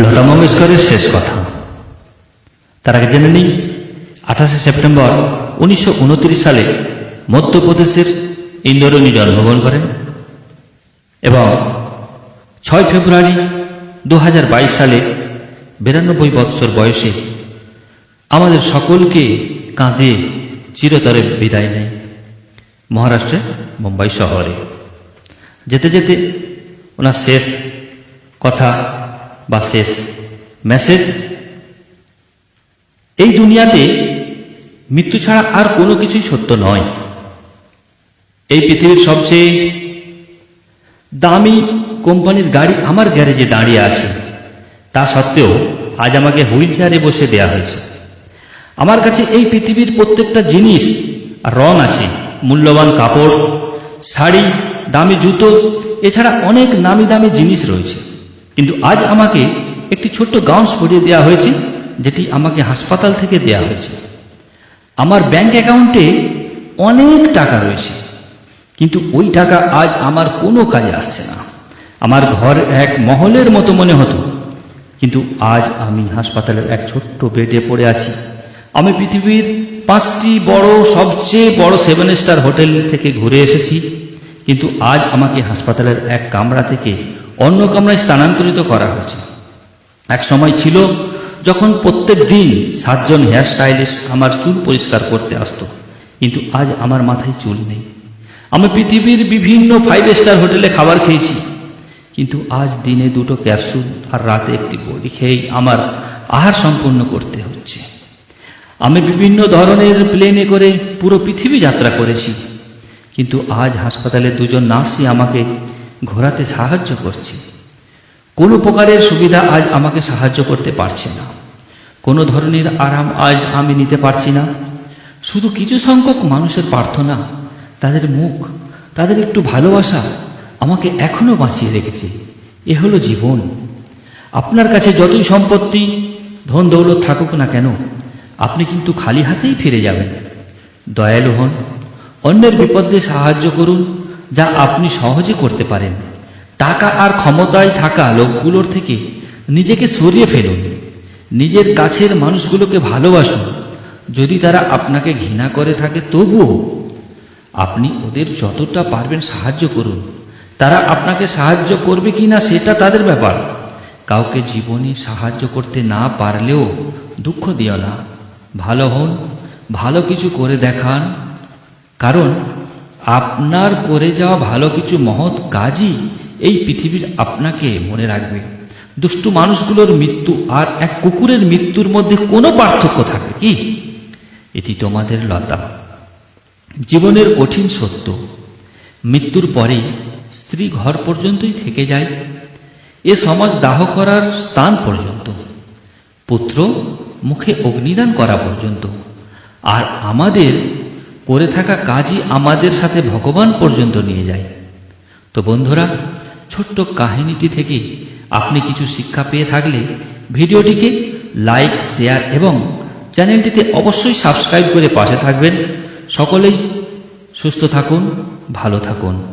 লতা মঙ্গেশকরের শেষ কথা। তার আগে জেনে নিই, আঠাশে সেপ্টেম্বর উনিশশো উনত্রিশ সালে মধ্যপ্রদেশের ইন্দোরে উনি জন্মগ্রহণ করেন এবং ছয় ফেব্রুয়ারি দু হাজার বাইশ সালে বিরানব্বই বৎসর বয়সে আমাদের সকলকে কাঁধে চিরতরে বিদায় নেয় মহারাষ্ট্রে, মুম্বাই শহরে। যেতে যেতে ওনার শেষ কথা বা শেষ মেসেজ? এই দুনিয়াতে মৃত্যু ছাড়া আর কোনো কিছুই সত্য নয়। এই পৃথিবীর সবচেয়ে দামি কোম্পানির গাড়ি আমার গ্যারেজে দাঁড়িয়ে আছে। তা সত্ত্বেও আজ আমাকে হুইল চেয়ারে বসে দেয়া হয়েছে। আমার কাছে এই পৃথিবীর প্রত্যেকটা জিনিস রং আছে, মূল্যবান কাপড়, শাড়ি, দামি জুতো, এছাড়া অনেক নামি দামি জিনিস রয়েছে। কিন্তু আজ আমাকে একটি ছোট্ট গাউন্স পরিয়ে দেওয়া হয়েছে, যেটি আমাকে হাসপাতাল থেকে দেয়া হয়েছে। আমার ব্যাংক অ্যাকাউন্টে অনেক টাকা রয়েছে, কিন্তু ওই টাকা আজ আমার কোনো কাজে আসছে না। আমার ঘর এক মহলের মতো মনে হতো, কিন্তু আজ আমি হাসপাতালের এক ছোট্ট বেডে পড়ে আছি। আমি পৃথিবীর পাঁচটি বড়, সবচেয়ে বড় সেভেন স্টার হোটেল থেকে ঘুরে এসেছি, কিন্তু আজ আমাকে হাসপাতালের এক কামরা থেকে অন্য কামরায় স্থানান্তরিত করা হয়েছে। এক সময় ছিল, যখন প্রত্যেক দিন সাতজন হেয়ার স্টাইলিস্ট আমার চুল পরিষ্কার করতে আসতো, কিন্তু আজ আমার মাথায় চুল নেই। আমি পৃথিবীর বিভিন্ন ফাইভ স্টার হোটেলে খাবার খেয়েছি, কিন্তু আজ দিনে দুটো ক্যাপসুল আর রাতে একটি বড়ি খেয়েই আমার আহার সম্পূর্ণ করতে হচ্ছে। আমি বিভিন্ন ধরনের প্লেনে করে পুরো পৃথিবী যাত্রা করেছি, কিন্তু আজ হাসপাতালে দুজন নার্সই আমাকে ঘোরাতে সাহায্য করছে। কোনো প্রকারের সুবিধা আজ আমাকে সাহায্য করতে পারছে না। কোনো ধরনের আরাম আজ আমি নিতে পারছি না। শুধু কিছু সংখ্যক মানুষের প্রার্থনা, তাদের মুখ, তাদের একটু ভালোবাসা আমাকে এখনও বাঁচিয়ে রেখেছে। এ হলো জীবন। আপনার কাছে যতই সম্পত্তি, ধন, দৌলত থাকুক না কেন, আপনি কিন্তু খালি হাতেই ফিরে যাবেন। দয়ালু হন, অন্যের বিপদে সাহায্য করুন যা আপনি সহজে করতে পারেন। টাকা আর ক্ষমতায় থাকা লোকগুলোর থেকে নিজেকে সরিয়ে ফেলুন। নিজের কাছের মানুষগুলোকে ভালোবাসুন। যদি তারা আপনাকে ঘৃণা করে থাকে, তবুও আপনি ওদের যতটা পারবেন সাহায্য করুন। তারা আপনাকে সাহায্য করবে কি না সেটা তাদের ব্যাপার। কাউকে জীবনে সাহায্য করতে না পারলেও দুঃখ দিও না। ভালো হন, ভালো কিছু করে দেখান। কারণ আপনার করে যাওয়া ভালো কিছু মহৎ কাজই এই পৃথিবীর আপনাকে মনে রাখবে। দুষ্টু মানুষগুলোর মৃত্যু আর এক কুকুরের মৃত্যুর মধ্যে কোনো পার্থক্য থাকে কি? এটি তোমাদের লতা। জীবনের কঠিন সত্য। মৃত্যুর পরে স্ত্রী ঘর পর্যন্তই থেকে যায়। এ সমাজ দাহ করার স্থান পর্যন্ত। পুত্র মুখে অগ্নিদান করা পর্যন্ত। আর আমাদের করে থাকা কাজই আমাদের সাথে ভগবান পর্যন্ত নিয়ে যায়। তো বন্ধুরা, ছোট্ট কাহিনীটি থেকে আপনি কিছু শিক্ষা পেয়ে থাকলে ভিডিওটিকে লাইক, শেয়ার এবং চ্যানেলটিতে অবশ্যই সাবস্ক্রাইব করে পাশে থাকবেন। সকলেই সুস্থ থাকুন, ভালো থাকুন।